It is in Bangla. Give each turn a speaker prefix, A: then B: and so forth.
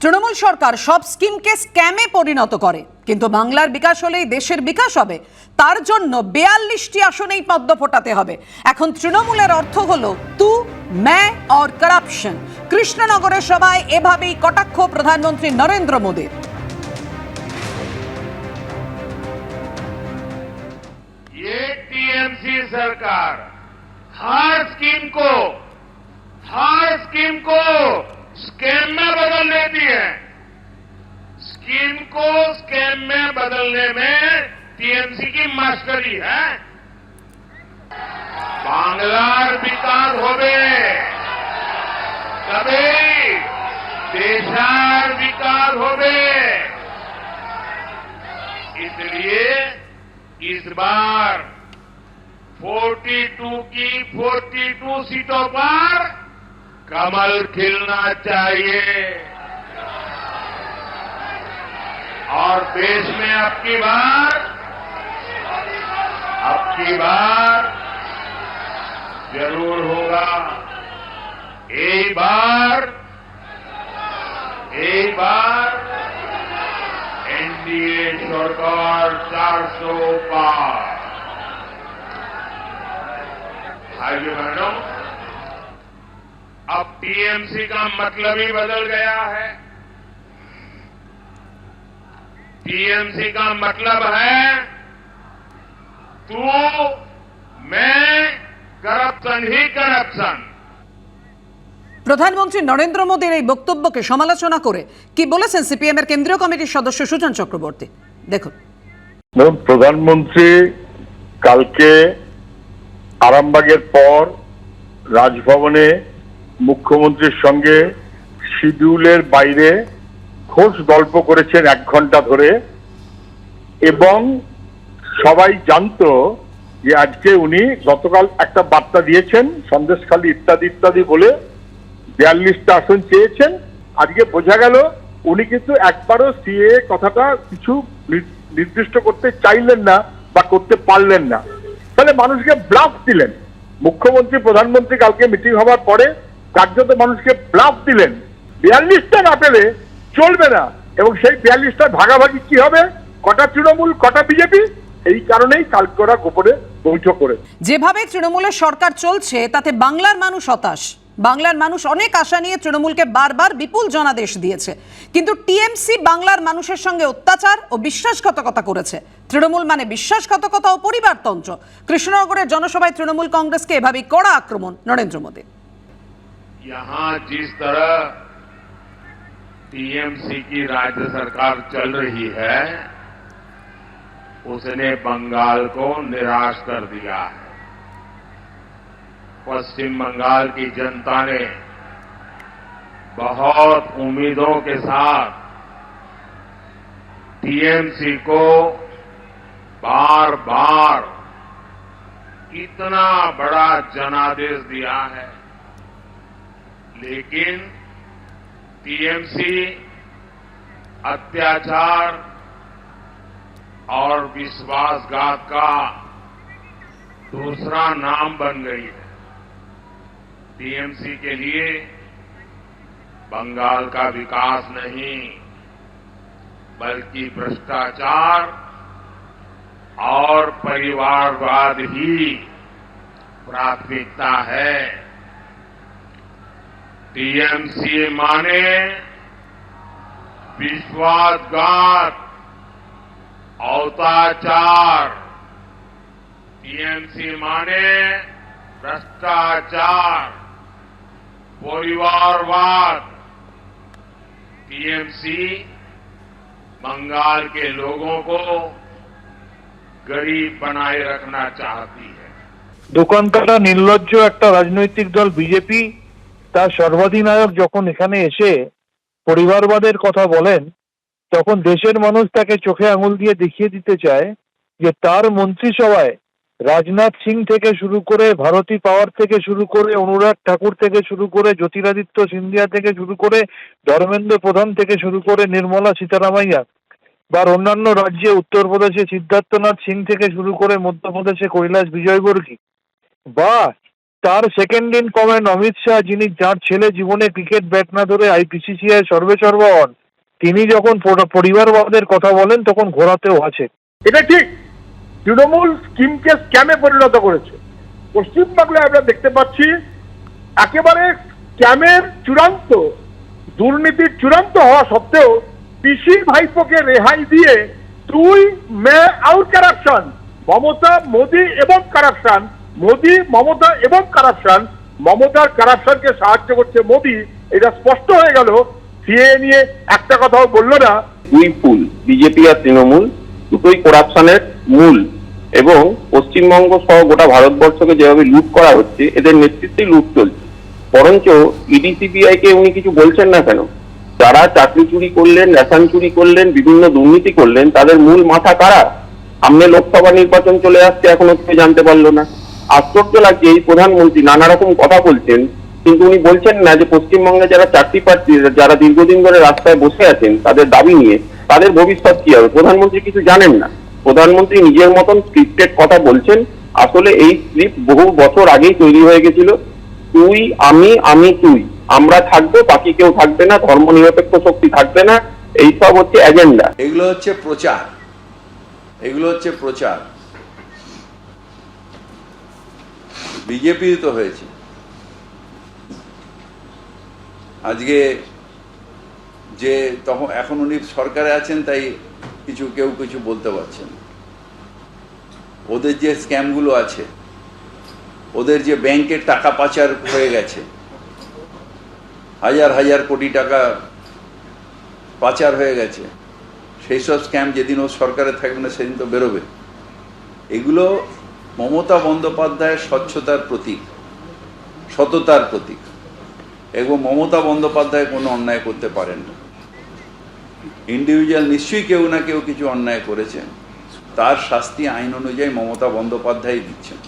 A: তৃণমূল সরকার সব স্কিমকে স্ক্যামে পরিণত করে কিন্তু বাংলার বিকাশ হলেই দেশের বিকাশ হবে তার জন্য বেয়াল্লিশটি আসনেই পদ্ম ফোটাতে হবে এখন তৃণমূলের অর্থ হলো তু ম্যা অর করাপশন কৃষ্ণনগরের সভায় এভাবেই কটাক্ষ প্রধানমন্ত্রী নরেন্দ্র মোদীর
B: ये टीएमसी सरकार हर स्कीम को हर स्कीम को स्कैम में बदल लेती है। स्कीम को स्कैम में बदलने में टीएमसी की मास्टरी है। बांग्लार विकास होवे। कभी देशार विकास होवे। इसलिए इस बार 42 की 42 सीटों पर कमल खिलना चाहिए। और देश में अब की बार, अब की बार ज़रूर होगा। एक बार एक बार एनडीए सरकार 400 पार। भाइयों बहनों अब टीएमसी का मतलब ही बदल गया है टीएमसी का मतलब है तू मैं करप्शन ही करप्शन
A: প্রধানমন্ত্রী নরেন্দ্র মোদীর এই বক্তব্যকে সমালোচনা করে কি বলেছেন সিপিএম এর কেন্দ্রীয় কমিটির সদস্য সুজন চক্রবর্তী দেখুন
C: দেখুন প্রধানমন্ত্রী কালকে আরামবাগের পর রাজভবনে মুখ্যমন্ত্রীর সঙ্গে শিডিউলের বাইরে খোঁজ গল্প করেছেন এক ঘণ্টা ধরে এবং সবাই জানতো যে আজকে উনি গতকাল একটা বার্তা দিয়েছেন, সন্দেশখালী ইত্যাদি ইত্যাদি বলে বিয়াল্লিশটা আসন চেয়েছেন। আজকে বোঝা গেল উনি কিন্তু একবারও সিএ কথাটা কিছু নির্দিষ্ট করতে চাইলেন না বা করতে পারলেন না। তাহলে মানুষকে ব্লাফ দিলেন। মুখ্যমন্ত্রী, প্রধানমন্ত্রী কালকে মিটিং হওয়ার পরে কার্যত মানুষকে ব্লাফ দিলেন। বিয়াল্লিশটা না পেলে চলবে না। এবং সেই বিয়াল্লিশটা ভাগাভাগি কি হবে? কটা তৃণমূল, কটা বিজেপি? এই কারণেই কালকে ওরা গোপনে বৈঠক করেছে।
A: যেভাবে তৃণমূলের সরকার চলছে, তাতে বাংলার মানুষ হতাশ। বাংলার মানুষ অনেক আশা নিয়ে তৃণমূলকে বারবার বিপুল জনাদেশ দিয়েছে। কিন্তু টিএমসি বাংলার মানুষের সঙ্গে অত্যাচার ও বিশ্বাসঘাতকতা করেছে। তৃণমূল মানে বিশ্বাসঘাতকতা ও পরিবারতন্ত্র। কৃষ্ণনগরের জনসভায় তৃণমূল কংগ্রেসকে এভাবেই কড়া আক্রমণ, নরেন্দ্র মোদী
B: यहाँ जिस तरह टीएमसी की राज्य सरकार चल रही है, उसने बंगाल को निराश कर दिया है। पश्चिम बंगाल की जनता ने बहुत उम्मीदों के साथ टीएमसी को बार बार इतना बड़ा जनादेश दिया है। लेकिन टीएमसी अत्याचार और विश्वासघात का दूसरा नाम बन गई है। टीएमसी के लिए बंगाल का विकास नहीं, बल्कि भ्रष्टाचार और परिवारवाद ही प्राथमिकता है। टीएमसी माने विश्वासघात अवताचार टीएमसी माने भ्रष्टाचार परिवारवाद टीएमसी बंगाल के लोगों को गरीब बनाए रखना चाहती है
D: দোকান কাটা নির্লজ্জ একটা রাজনৈতিক দল বিজেপি তার সর্বাধিনায়ক যখন এখানে এসে পরিবারবাদের কথা বলেন, তখন দেশের মানুষ তাকে চোখে আঙুল দিয়ে দেখিয়ে দিতে চায় যে তার মন্ত্রিসভায় রাজনাথ সিং থেকে শুরু করে ভারতী পাওয়ার থেকে শুরু করে অনুরাগ ঠাকুর থেকে শুরু করে জ্যোতিরাদিত্য সিন্ধিয়া থেকে শুরু করে ধর্মেন্দ্র প্রধান থেকে শুরু করে নির্মলা সীতারামাইয়া বা অন্যান্য রাজ্যে উত্তরপ্রদেশে সিদ্ধার্থনাথ সিং থেকে শুরু করে মধ্যপ্রদেশে কৈলাস বিজয়বর্গী বা তার second in command Amit Shah, যিনি যার ছেলে জীবনে ক্রিকেট ব্যাট না ধরে আইপিসিসিআই সর্বে সর্বা হন, তিনি যখন পরিবারবাদের কথা বলেন, তখন ঘোরাতেও আছে।
C: এটা ঠিক। তৃণমূল স্কিমকে স্ক্যামে পরিণত করেছে? পশ্চিমবাংলায় আমরা দেখতে পাচ্ছি, একেবারে স্ক্যামের চূড়ান্ত, দুর্নীতির চূড়ান্ত হওয়া সত্ত্বেও পিসির ভাইপোকে রেহাই দিয়ে তুই মে আউট কারাপশন মমতা, মোদি এবং কারাপশন মোদি, মমতা এবং কারাপশন মমতার কারাপশনকে সাহায্য করছে মোদি। এটা স্পষ্ট হয়ে গেল। সিএ নিয়ে একটা কথাও বলল না।
E: দুই ফুল বিজেপি আর তৃণমূল, দুটোই করাপশনের মূল। এবং পশ্চিমবঙ্গ সহ গোটা ভারতবর্ষকে যেভাবে লুট করা হচ্ছে, এদের নেতৃত্বেই লুট চলছে। বরঞ্চ ইডি সিবিআই কে উনি কিছু বলছেন না কেন? যারা চাকরি চুরি করলেন, রেশন চুরি করলেন, বিভিন্ন দুর্নীতি করলেন, তাদের মূল মাথা কারা? সামনে লোকসভা নির্বাচন চলে আসছে, এখনও কেউ জানতে পারল না। আশ্চর্য লাগছে, এই প্রধানমন্ত্রী নানা রকম কথা বলছেন, কিন্তু উনি বলছেন না যে পশ্চিমবঙ্গে যারা চাকরি প্রার্থী, যারা দীর্ঘদিন ধরে রাস্তায় বসে আছেন, তাদের দাবি নিয়ে তাদের ভবিষ্যৎ কি হবে? প্রধানমন্ত্রী কিছু জানেন না। প্রধানমন্ত্রী নিজের মতন স্ক্রিপ্টেড কথা বলছেন। আসলে এই স্ক্রিপ্ট বহু বছর আগেই তৈরি হয়ে গেছিল। তুই, আমি আমি, তুই। আমরা থাকব, বাকি কেউ থাকবে না ধর্ম নিরপেক্ষ শক্তি থাকবে না। এইসব হচ্ছে এজেন্ডা
F: এগুলো হচ্ছে প্রচার। এগুলো হচ্ছে প্রচার। বিজেপি তো হয়েছে। আজকে যে তখন এখন উনি সরকারে আছেন, তাই কিছু কেউ কিছু বলতে পারছেন ওদের যে স্ক্যামগুলো আছে, ওদের যে ব্যাংকের টাকা পাচার হয়ে গেছে, হাজার হাজার কোটি টাকা পাচার হয়ে গেছে, সেই সব স্ক্যাম যেদিন ও সরকারে থাকবে না, সেদিন তো বেরোবে। এগুলো মমতা বন্দ্যোপাধ্যায় স্বচ্ছতার প্রতীক, সততার প্রতীক। এবং মমতা বন্দ্যোপাধ্যায় কোনো অন্যায় করতে পারেন না। ইন্ডিভিজুয়াল নিশ্চয়ই কেউ না কেউ কিছু অন্যায় করেছেন। তার শাস্তি আইন অনুযায়ী মমতা বন্দ্যোপাধ্যায় দিচ্ছেন।